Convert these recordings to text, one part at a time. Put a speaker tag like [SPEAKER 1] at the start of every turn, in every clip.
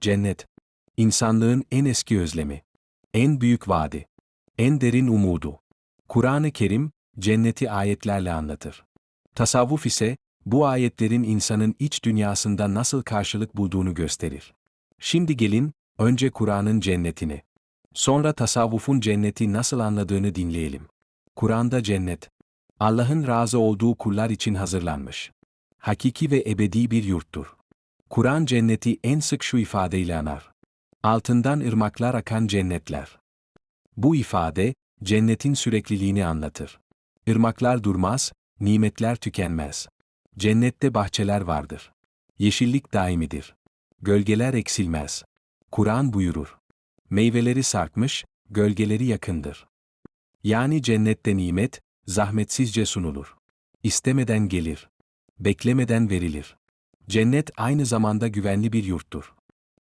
[SPEAKER 1] cennet. İnsanlığın en eski özlemi. En büyük vaadi. En derin umudu. Kur'an-ı Kerim, cenneti ayetlerle anlatır. Tasavvuf ise, bu ayetlerin insanın iç dünyasında nasıl karşılık bulduğunu gösterir. Şimdi gelin, önce Kur'an'ın cennetini, sonra tasavvufun cenneti nasıl anladığını dinleyelim. Kur'an'da cennet, Allah'ın razı olduğu kullar için hazırlanmış. Hakiki ve ebedi bir yurttur. Kur'an cenneti en sık şu ifadeyle anar. Altından ırmaklar akan cennetler. Bu ifade, cennetin sürekliliğini anlatır. Irmaklar durmaz, nimetler tükenmez. Cennette bahçeler vardır. Yeşillik daimidir. Gölgeler eksilmez. Kur'an buyurur. Meyveleri sarkmış, gölgeleri yakındır. Yani cennette nimet, zahmetsizce sunulur. İstemeden gelir. Beklemeden verilir. Cennet aynı zamanda güvenli bir yurttur.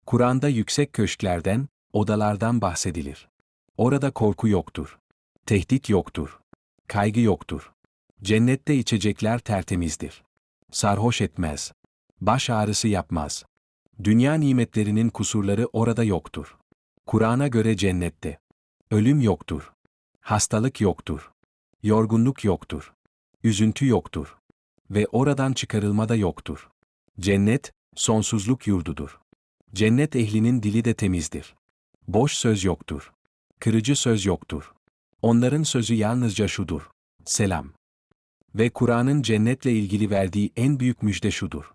[SPEAKER 1] Kur'an'da yüksek köşklerden, odalardan bahsedilir. Orada korku yoktur. Tehdit yoktur. Kaygı yoktur. Cennette içecekler tertemizdir. Sarhoş etmez. Baş ağrısı yapmaz. Dünya nimetlerinin kusurları orada yoktur. Kur'an'a göre cennette. Ölüm yoktur. Hastalık yoktur. Yorgunluk yoktur. Üzüntü yoktur. Ve oradan çıkarılma da yoktur. Cennet, sonsuzluk yurdudur. Cennet ehlinin dili de temizdir. Boş söz yoktur. Kırıcı söz yoktur. Onların sözü yalnızca şudur. Selam. Ve Kur'an'ın cennetle ilgili verdiği en büyük müjde şudur.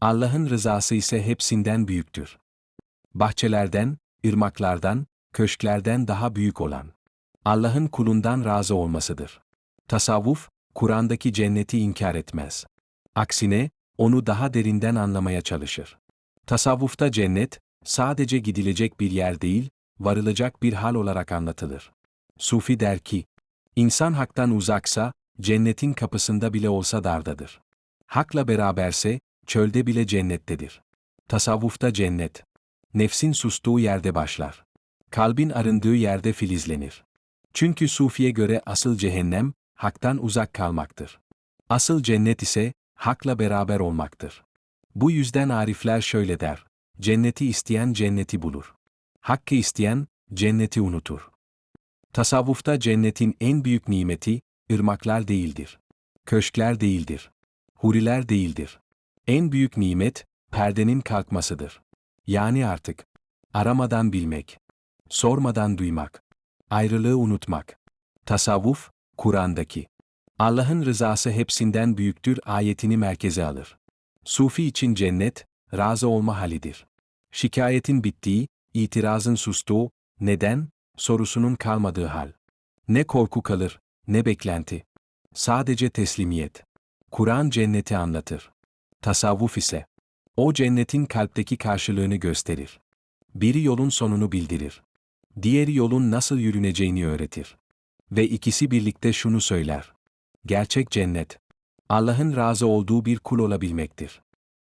[SPEAKER 1] Allah'ın rızası ise hepsinden büyüktür. Bahçelerden, ırmaklardan, köşklerden daha büyük olan. Allah'ın kulundan razı olmasıdır. Tasavvuf, Kur'an'daki cenneti inkar etmez. Aksine, onu daha derinden anlamaya çalışır. Tasavvufta cennet, sadece gidilecek bir yer değil, varılacak bir hal olarak anlatılır. Sufi der ki, insan haktan uzaksa, cennetin kapısında bile olsa dardadır. Hakla beraberse, çölde bile cennettedir. Tasavvufta cennet, nefsin sustuğu yerde başlar. Kalbin arındığı yerde filizlenir. Çünkü Sufi'ye göre asıl cehennem, haktan uzak kalmaktır. Asıl cennet ise, hakla beraber olmaktır. Bu yüzden arifler şöyle der, cenneti isteyen cenneti bulur. Hakkı isteyen, cenneti unutur. Tasavvufta cennetin en büyük nimeti, ırmaklar değildir. Köşkler değildir. Huriler değildir. En büyük nimet, perdenin kalkmasıdır. Yani artık, aramadan bilmek, sormadan duymak, ayrılığı unutmak. Tasavvuf, Kur'an'daki. Allah'ın rızası hepsinden büyüktür ayetini merkeze alır. Sufi için cennet, razı olma halidir. Şikayetin bittiği, itirazın sustuğu, neden, sorusunun kalmadığı hal. Ne korku kalır, ne beklenti. Sadece teslimiyet. Kur'an cenneti anlatır. Tasavvuf ise, o cennetin kalpteki karşılığını gösterir. Biri yolun sonunu bildirir. Diğeri yolun nasıl yürüneceğini öğretir. Ve ikisi birlikte şunu söyler. Gerçek cennet, Allah'ın razı olduğu bir kul olabilmektir.